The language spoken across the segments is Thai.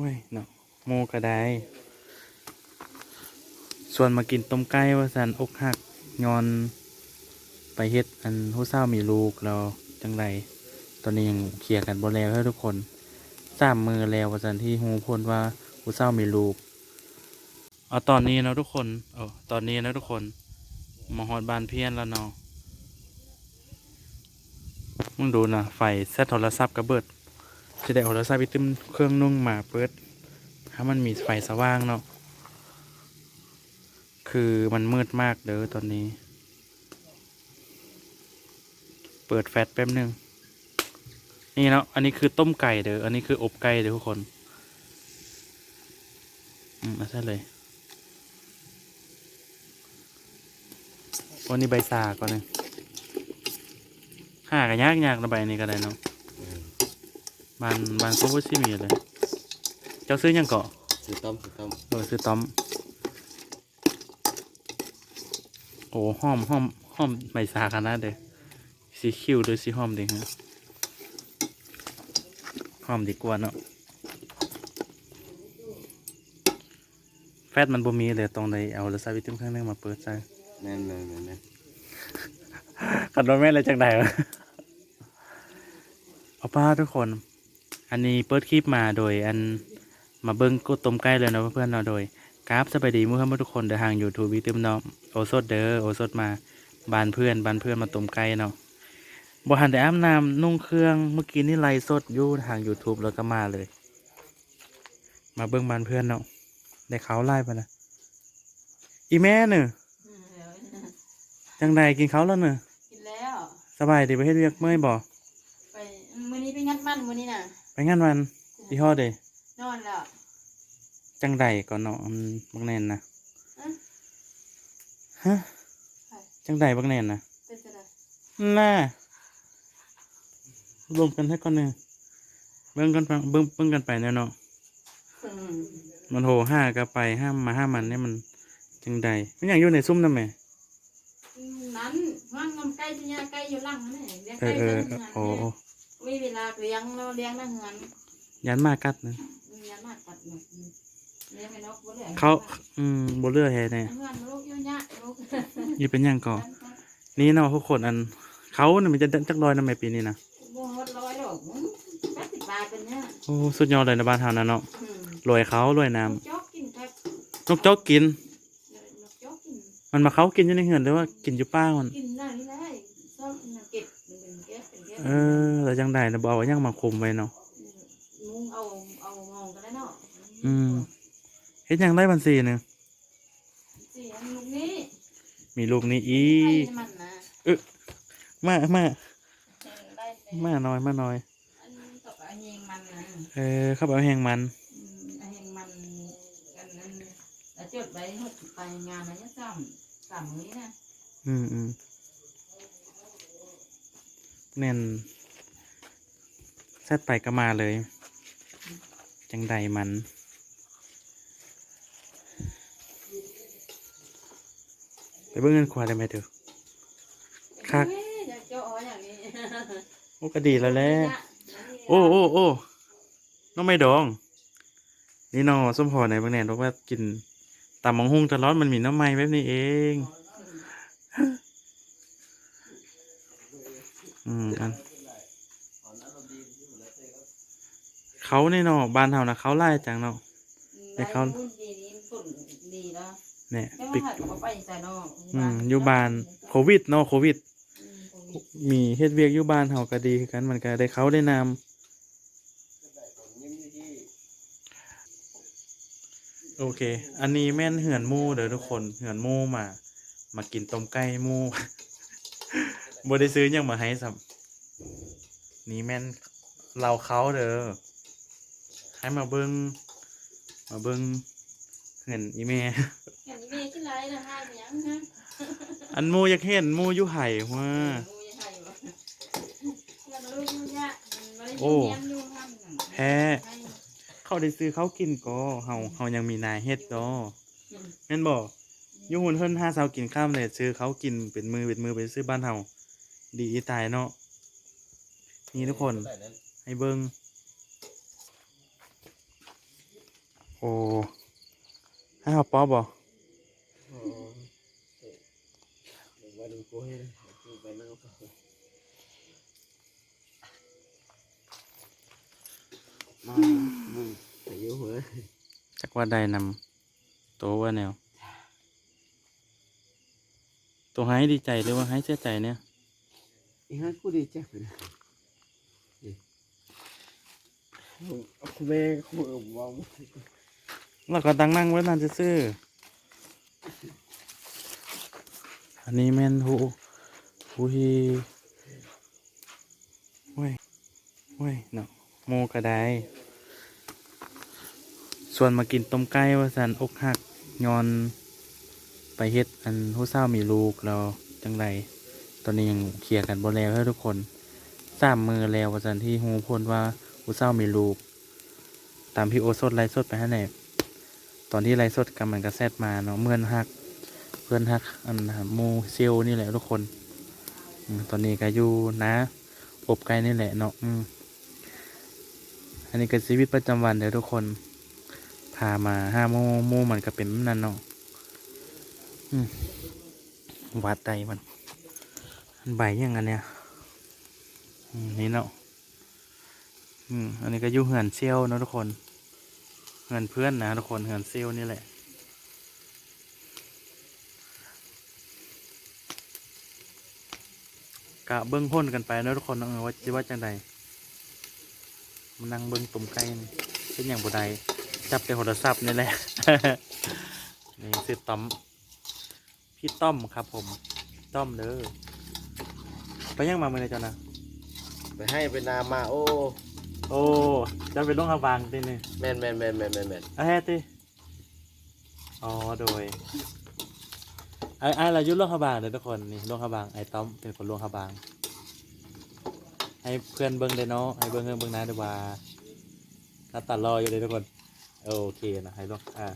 โอ้ยเนาะโมก็ไดส่วนมากินต้มไก่ว่าสันอกหักยอน ไปเฮ็ดอันผู้เศร้ามีลูกแล้วจังไรตอนนี้ยังเคลียร์กันบ่แล้วให้ทุกคนสามมือแล้วว่าสันที่ฮูพ้นว่าผู้เศร้ามีลูกเอาตอนนี้นะทุกคนเออตอนนี้นะทุกคนมาฮอดบานเพี้ยนแล้วเนาะมึงดูนะไฟเซตโทรศัพท์กระเบิด จะได้เอาโทรศัพท์ไปตึ้มเครื่องนุ่งมาเปิดถ้ามันมีไฟสว่างเนาะคือมันมืดมากเด้อตอนนี้ เปิดแฟลชแป๊บนึง นี่เนาะอันนี้คือต้มไก่เด้ออันนี้คืออบไก่เด้อทุกคน อืมเอาใช่เลยวันนี้ใบซาก่อนหนึ่งหากันยากยากระใบนี้ก็ได้เนาะ บานบานโคบุชิมีเลยเจ้าซื้อหยังเกาะซื้อต้มซื้อต้มเออซื้อต้อมโอ้หอมหอมหอมใบซาขนาดเด้อสีคิวหรือสีหอมดีฮะหอมดีกว่าเนาะแฟตมันบ่มีเลยตรงใดเอาแล้วใส่วิตามินข้างในมาเปิดใส่แม่นแม่นแม่นแม่นขัดรถแม่นเลยจังใดวะเอาป้าทุกคน อันนี้เปิดคลิปมาโดยอันมาเบิ้งกดต้มไก่เลยเนาะเพื่อนๆเนาะโดยกราฟสบายดีมื้อครับทุกคนเดินทางยูทูบวิติมเนาะโอสดเด้อโอสดมาบานเพื่อนบานเพื่อนมาต้มไก่เนาะบ่หันแต่อาบน้ำนุ่งเครื่องเมื่อกี้นี่ไลฟ์สดอยู่ทาง YouTube แล้วก็มาเลย มาเบิ่งบ้านเพื่อนเนาะได้เขาไล่ไปนะอีแม่เน่ะจังใดกินเขาวแล้วเน่ะกินแล้ว สบายดีไปเฮ็ดเวียกเมื่อยบ่ไปมื้อนี้ไปงัดมันมื้อนี้น่ะไป งานวันอีฮอดเด้นอนแล้วจังใดก่อนเนาะอืมบักแน่นนะอะฮะไปจังใดบักแน่นนะเป็นจังได๋น่ารวมกันให้ก่อนหนึงเบิ่งกันไปเบิ่งเบิ่งกันไปแน่เนาะอืมมันโหห้าก็ไปห้ามมาห้ามมันเนี่ยมันจังใดมันอย่างอยู่ในซุ้มนั่นแหมนั้นว่างงำไก่ที่ยาไก่อยู่หลังนั่นแหละเลี้ยงเอไก่อเอเลี้อยงโอ้โอ้ มีเวลาเลี้ยงเราเลี้ยงนั่งเงินยันมากัดนะมียามากกัดหมดเลี้ยงให้นกบ่เหลือเขาอืมบเลือแฮเนี่ยเงินลูกเยอะแยะลูกอยู่เป็นหยังก่อนี่เนาะทุกคนอัน เขาเนี่ยมันจะจักรอยนะไม่ปีนี้นะบ่ฮอดร้อยดอก80บาทเป็นเนี่ยโอ้สุดยอดเลยในะบ้านเฮานะเนาะอืมรวยเขารวยน้นกจอกกินครับำนกจอกกินนกจอกกิน มันมาเขากินอยู่ในเหือนหรือว่ากินอยู่ป้ามันกินได้นี่แหละชอบเก็บเป็น เก็บเป็นเก็บเออแล้วจังใดนะบเอาหยังมาคุมไว้เนาะมุงเอาเอางองกันแล้วเนาะอืมเฮ็ดหยังได้บัญชีหนึงสี่อันลูกนี้ มีลูกนี้อีให้กมันนะมามาเออได้เลยมาหน่อยมาหน่อยอันนี้กับอันเฮงมันนะเออเข้าไปเอาแหงมันอืมอันเฮงมันกันนั้นแล้วจดไว้หดไปงานอะไรเนี่ยซ้ำซ้ำนี้นะอืมอืม แน่นแซดไปก็มาเลย จังใดมัน ไปเบิ่งเงินขวาได้ไหมเถอะคักเอ้ยอยากเจาะเอาอย่างนี้โอ้ก็ดีแล้วแหละโอ้โอ้โอ้น้องไม่ดอง นี่น้องส้มพอไหนบางแนนบอกว่ากินตำมังหุงตลอดมันมีน้ำไม้แบบนี้เอง อืมอันเขาในเนาะบ้านเฮานะเขาไล่จังเนาะแต่เขารุ่นปีนี้ฝุ่นดีแล้วเนี่ยแต่ปิว่ากหัดเขาไปใส่นอกอืมอยู่บ้านโควิดเนาะโควิดอืมโควิด มีเฮ็ดเวียกอยู่บ้านเฮาก็ดีคือกันมันก็ได้เขาได้นามโอเค อันนี้แม่นเหือนหมู่เด้อทุกคน เหือนหมู่มา มากินต้มไก่หมู่ บ่ได้ซื้อหยังมาให้ซ้ำนี่แม่นเราเขาเด้อให้มาเบิ่งมาเบิ่งเหือนอีแม่อย่างนี้มีขึ้นไรนะให้เนียงนะอันหมู่อยากเห็นหมู่อยู่ไห้ว่าโอ้ยให้วะแล้วมันรู้ยุ่งยากมันไม่ได้โอ้ยุ่งยากยุ่งห้ามน่ะแพ้เขาได้ซื้อเขากินก็เฮาเฮายังมีนายเฮ็ดก็แม่นบ่อยู่หุ่นเฮิรนห้าเสากินข้ามเลยซื้อเขากินเป็นมือเป็นมือไปซื้อบ้านเฮา ดีตายเนาะนี่ทุกคนให้เบิ่งโอ้ให้เอาป๊อปบ่วันกูให้กูไปนั่งเขามามึงไปยุ่งเหรอจักว่าได้นำโตว่าแนว ตัวให้ดีใจหรือว่าให้เสียใจเนี่ย อีฮันกูดีจังเลยแม่กูมองเราก็ตั้งนั่งไว้นานจะซื้ออันนี้แม่นหูหูฮีเว้ยเว้ยเนาะโมกระไดส่วนมากินต้มไก่ว่าสันอกหักยอนไปเฮ็ดอันผู้เศร้ามีลูกแล้วจังไร ตอนนี้ยังเคลียร์กันบ่แล้วให้ทุกคนสามมือแล้วว่าสันที่ฮูพ้นว่าผู้เศร้ามีลูก ตามพี่โอสดไลฟ์สดไปให้แหน่ตอนที่ไลฟ์สดกำมันกระแซดมาเนาะเมื่อนฮัก เพื่อนฮักอันหมูเซียนี่แหละทุกคนตอนนี้ก็อยู่นะ อบไก่นี่แหละเนาะอืมอันนี้ก็ชีวิตประจำวันเดี๋ยวทุกคน พามาห้าโมโมมันก็เป็นนั้นเนาะวัดไตมันมัน ใบยังอันเนี้ยนี่เนาะอืมอันนี้ก็ยู่เหือนเซียวเนาะทุกคนเหือนเพื่อนนะทุกคนเหือนเซียวนี่แหละกะเบิ้องพ้นกันไปเนาะทุกคนเออว่าจะว่าจังใดมานั่งเบิ้องตุ่มไก่เป็นอย่างบุไดจับแต่โทรศัพท์นี่แหละนี่ซื้อต้อมพี่ต้อมครับผมต้อมเด้อ ไปยังมาเมื่อไหรเจ้านะไปให้ไปนามาโอ้โอ้เจะเป็นโรงพยาบาลตินี่แมนแมนแมนแมนแมนแมนเอาแฮติอ๋อโดยไอ้ไอ้เราอยุ่โรงพยาบาลเลยทุกคนนี่โรงพยาบาลไอ้ต้อมเป็นคนโรงพยาบาลให้เพื่อนเบิ้งเลยเนาะให้เบิ้งเงินเบิ้งนะดีกว่าถ้าตัดรออยู่เลยทุกคนโอเคนะให้ลองอ่า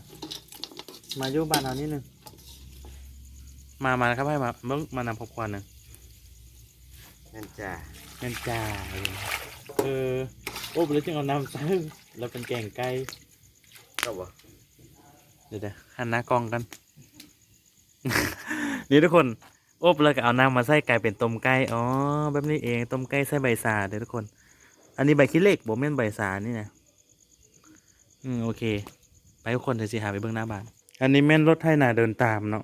มาอยู่บ้านเรานิดนึงมามานะครับให้มาเบิ้งมานำครอบครัวหนึ่ง แมนจ้าแม่นจ้าเออโอ้ไปแล้วจึงเอาน้ำใส่แล้วเป็นแกงไก่ก็บอกเดี๋ยวเดี๋ยวหันหน้ากล้องกัน นี่ทุกคนโอบแล้วก็เอาน้ำมาใส่ไก่เป็นต้มไก่อ๋อแบบนี้เองต้มไก่ใส่ใบสาเดี๋ยวทุกคน อันนี้ใบขี้เหล็กบ่แม่นใบสานี่นะอืมโอเค ไปทุกคนเดี๋ยวสิหาไปเบื้องหน้าบ้าน อันนี้แม่นรถให้นาเดินตามเนาะ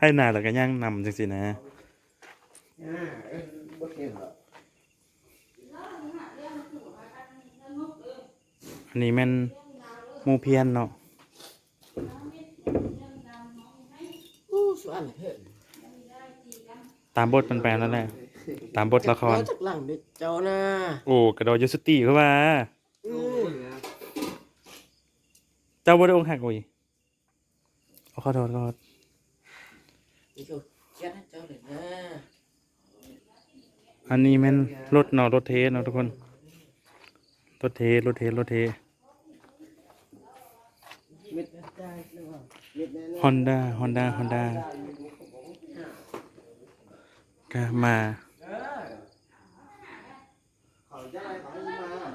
ให้นาแล้วก็ย่างนำจังสินะ บ่เห็นหรอกอันนี้แม่นหมูเพียนเนาะอู้สวนเห็นตามบทมันแปลนั่นแหละ ตามบทละคร จากหลังเด็กเจ้านะโอ้กระโดดยสติเข้ามา อือเจ้าบทองค์หักโอ้ยขอโทษขอโทษนี่ก็เขียนให้เจ้าเลยนะ อันนี้แม่นรถเนาะรถเทสเนาะทุกคน รถเทสรถเทสรถเทสมิดได้หรือเปล่ามิดแน่ๆฮอนด้าฮอนด้าฮอนด้าก็มาเขาจะอะไรเขาให้มา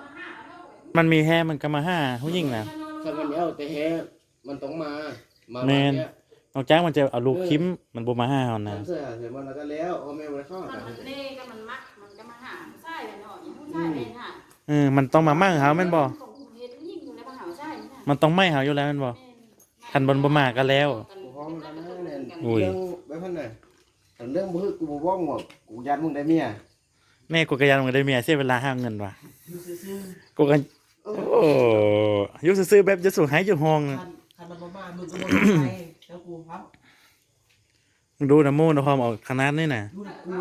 มันมีแฮ่มันก็มาห้าผู้หญิงนะ ถ้ามันเอาแต่แฮมันต้องมา มาแมนเย นอกจากมันจะเอาลูกคิมมันบ่มาห้าเอานะทำเสื้อเสร็จมันแล้วก็แล้วเอาแม่ไว้เข้ามักันนมันเล่ก็มันมักมันก็มาหาผู้ชายเลยเนาะอย่างผู้ชายเลยน่ะเออมันต้องมามั่งเขาแม่นบ่ส่งเฮ็ดยิ่งอยู่ในมหาวิทยาลัยนี่น่ะมันต้องไม่เขาอยู่แล้วแม่นบ่คันบนบ่มาก็แล้ว กูพร้อมกันนะเนี่ยอุ้ย เรื่องไปพันน่ะแต่เรื่องบ่คือกูบ่ว่องหมดกูยันมึงได้เมียแม่กูกระยันมันได้เมียเสียเวลาห้าเงินว่ะกูกันโอ้อยุซื้อๆแบบจะสู่หายอยู่ห้อง คันคันมันมาบ้ามึงก็บ่ได้ไป แล้วกูครับมึงดูนะโมนะความออกขนาดนี้น่ะดูดิกู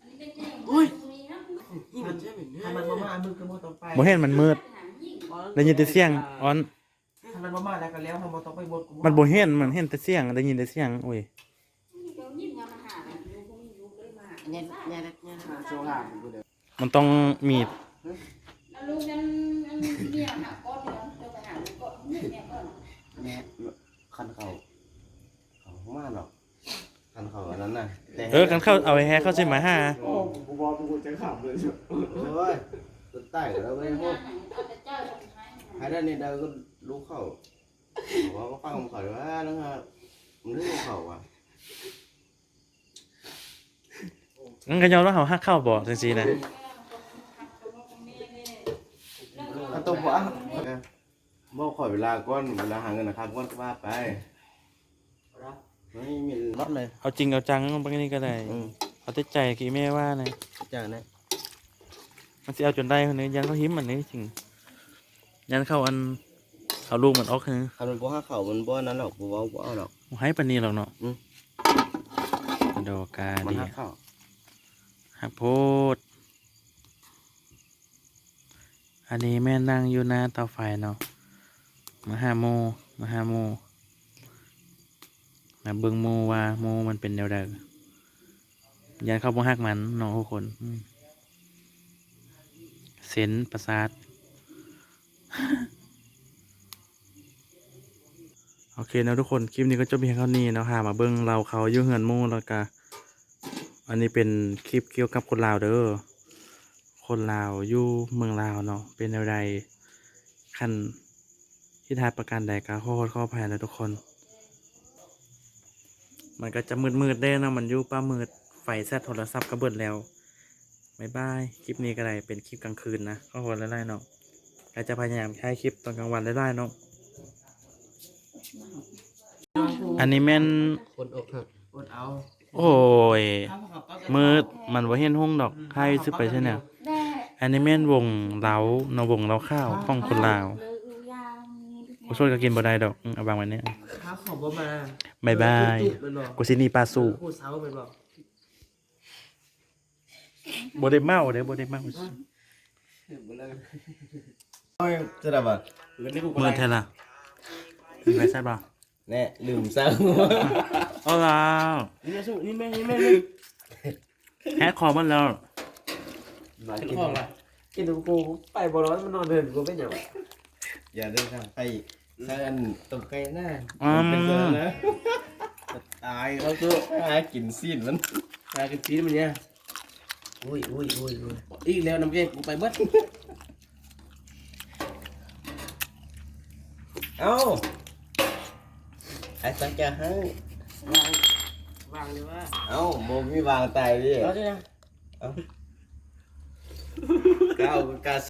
อันนี้เป็นแจ้งโอ้ยนี่มันใช่ไหมเนี่ยคันมันมาบ้ามึงก็บ่ต้องไปบ่เห็นมันมืดได้ยินแต่เสียงออนคันมันมาบ้าแล้วก็แล้วมันบ่ต้องไปบดกูมันบ่เห็นมันเห็นแต่เสียงได้ยินแต่เสียงโอ้ยเนี่ยเนี่ยเนี่ยหาโซล่ากูเด้อมันต้องมีลูกนั้นอันเนี่ยหาก้อนเดียวเดี๋ยวไปหาก้อนนี่เนี่ยก้อนแม่คันเขาเขา มาหรอกคันเขาอันนั้นน่ะแต่เออกันเข้าเอาไอ้แฮเข้าใช่ไหมาห้าโอ้กูบอกกูจะขับเลยโอ้ยตัวใต้แล้วไม่เป็นพวงากนไหนเอาแต่เจ้าคนไทยฮายด้านนี้ได้ก็รู้เข้าบอกว่าก็ฟังผมเขาว่าแล้วฮะมันเรื่องเขาอะงั้นก็ยอมว่าเขาหักเข้าบ่จังซี่นะถ้าต้องว่าบอกขอเวลาก้อนเวลาหาเงินนะครับก้อนก็ว่าไป ไม่มีรถเลยเอาจริงเอาจังบางนี้ก็ได้อืมเอาแต่ใจกี่แม่ว่านะจากนั้นมันสิเอาจนได้คนนี้ยันเขาหิมอันนี้จริงยันเข้าอันเอาลูกมันออกคือคำมันบ่ห้าเขามันบ่นั้นหรอกบ่เว้าบ่เอาหรอกบ่ให้ปานนี้หรอกเนาะอืมดอกกามันดีห้าเขาหักโพด อันนี้แม่นั่งอยู่หน้าเตาไฟเนาะมาหาโมมาหาโม เบิ่งโมว่าโมมันเป็นแนวใดยันเข้าบ่ฮักมันเนาะทุกคนเซนประสาทโอเคนะทุกคนคลิปนี้ก็จบเพียงเท่านี้นะค่ะมาเบิ่งเราเขายู่เหือนโมแล้วก็อันนี้เป็นคลิปเกี่ยวกับคนลาวเด้อคนลาวอยู่เมืองลาวเนาะเป็นอะไรขั้นที่ทายประการใดก็ขอโทษขออภัยนะทุกคน มันก็จะมืดๆได้เนาะมันอยู่ป้ามืดไฟแซดโทรศัพท์ก็เบิดแล้วบ๊ายบายคลิปนี้ก็ได้เป็นคลิปกลางคืนนะขอโทษไล่ๆเนาะก็จะพยายามใช้คลิปตอนกลางวันไล่ๆเนาะอันนี้แม่นคนอกหักอดเอาโอ้ยเอาเขาก็จะมืดมันว่าเห็นห้องดอกให้ซื้อไปใช่เนี่ยแม่อันนี้แม่นวงเล้าเนาะวงเล้าข้าวของคนลาวเลยอยู่ยาง กูช่วยก็กินบ่ได้ดอกอืมเอาวางไว้เนี่ยข้าขาบ่มาบายบายจุดมันบอกกูสิหนีปลาสู่พูดเช้ามันบอกบ่ได้เมาเด้อบ่ได้เมาโอ้ยจะได้บ่มือเท่าล่ะไปใช่ป่ะแน่ลืมซะเอาล่ะนี่สุนี่แม่นี่แม่นี่แฮกคอมันแล้วฉันบอกละกินตัวกูไปบ่ร้อนมันนอนเดินกูเป็นอย่างไรอย่าเดินทางไป ทางอันตกไกลหน้าอืม เป็นตัวนะตายเขาตัวหากินซีนมันตายกันทีมันเนี่ยอุ้ยอุ้ยอุ้ยอุ้ยอีกแล้วน้ำเย็นกูไปเบิดเอ้าไอ้สังจะให้วางวางเลยว่าเอ้าโมมีวางตายดิเราจะยังก้าวกา